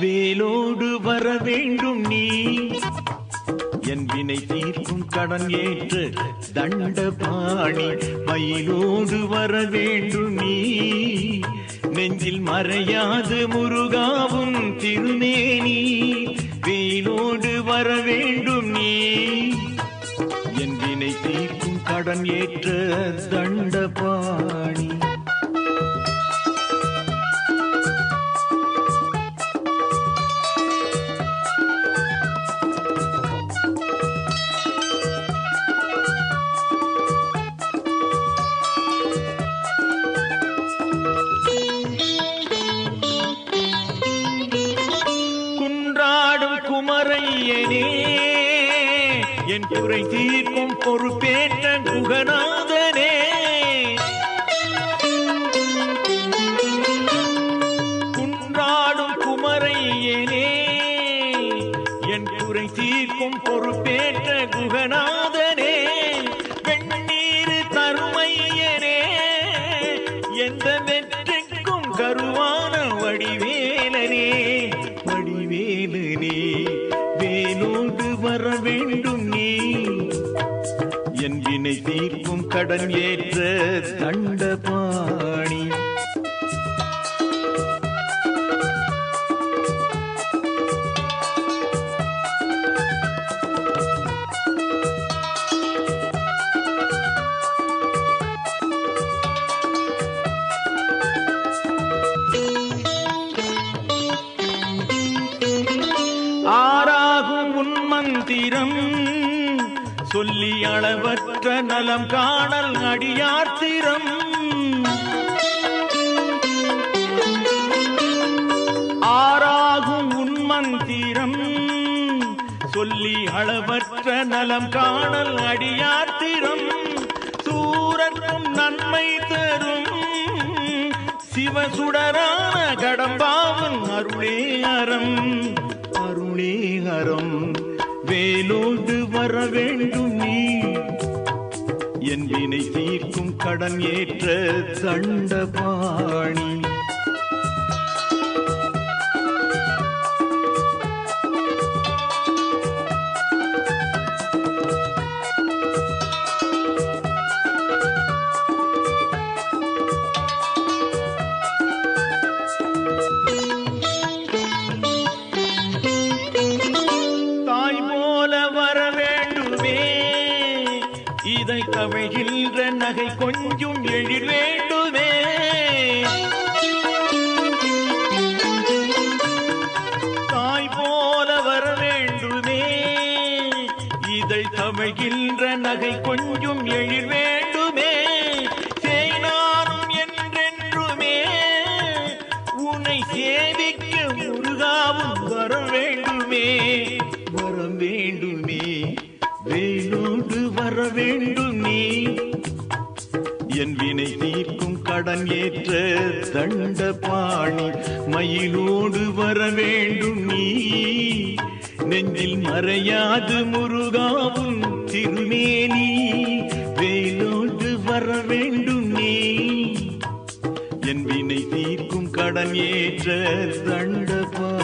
வேலோடு வர வேண்டும் நீ. என் வினை தீர்க்கும் கடன் ஏற்று தண்ட பாணி மயிலோடு வர வேண்டும் நீ. நெஞ்சில் மறையாது முருகாவும் திருநேனி. வேலோடு வர வேண்டும் நீ. என் வினை தீர்க்கும் கடன் ஏற்ற தண்ட குமரையனே என். குறை தீர்க்கும் பொறுப்பேற்ற குகநாதனே. குன்றாடும் குமரையனே என். குறை தீர்க்கும் பொறுப்பேற்ற குகநாதனே. வெண்ணீர் தருமையனே எந்த கடன் ஏற்ற தண்டபாணி ஆறாகும் உன் மந்திரம் சொல்லி அளவற்ற நலம் காணல் அடியார்த்திரம் ஆறாகும் உன் மந்திரம். சொல்லி அளவற்ற நலம் காணல் அடியார்த்திரம் சூரனும் நன்மை தரும். சிவசுடரான கடம்பாவன் அருளே அறம் அருளே அறம் வேலோடு வர வேண்டும் வினை தீர்க்கும் கடன் ஏற்ற தண்டபாணி. இதை கவிழ்கின்ற நகை கொஞ்சம் எழில் வேண்டுமே. தாய் போல வர வேண்டுமே. இதை தமிழ்கின்ற நகை கொஞ்சம் எழில் என் வினை தீர்க்கும் கடன் ஏற்ற தண்ட பாணி மயிலோடு வர வேண்டும் நீ. நெஞ்சில் மறையாது முருகாவும் திருமேனி வேலோடு வர வேண்டும் நீ. என் வினை தீர்க்கும் கடன் ஏற்ற தண்ட பாணி